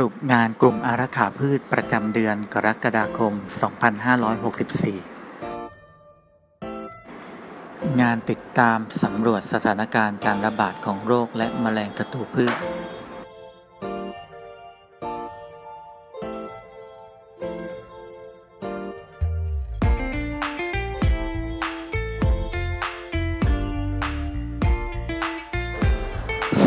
รุปงานกลุ่มอารักขาพืชประจำเดือนกรกฎาคม 2564 งานติดตามสำรวจสถานการณ์การระบาดของโรคและแมลงศัตรูพืช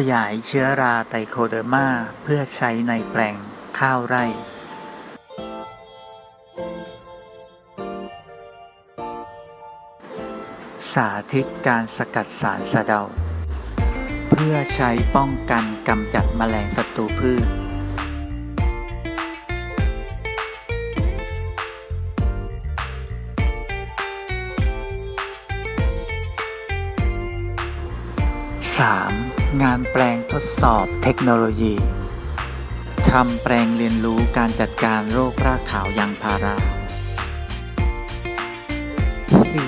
ขยายเชื้อราไตโคเดอร์มาเพื่อใช้ในแปลงข้าวไร่ สาธิตการสกัดสารสะเดา เพื่อใช้ป้องกันกำจัดแมลงศัตรูพืช 3. งานแปลงทดสอบเทคโนโลยีทำแปลงเรียนรู้การจัดการโรครากขาวยางพารา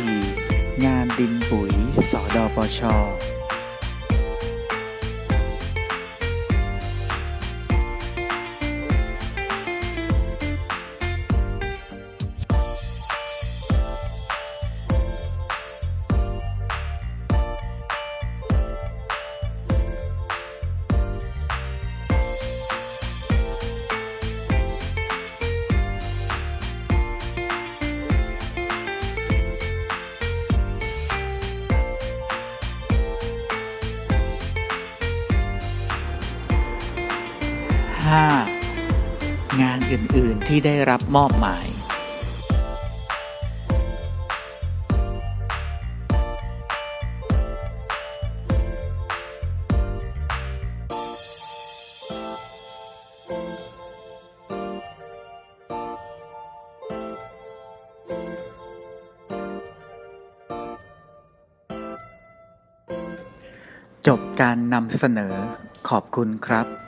4. งานดินปุ๋ยสอดอปช 5. งานอื่น ๆ ที่ได้รับมอบหมาย จบการนำเสนอขอบคุณครับ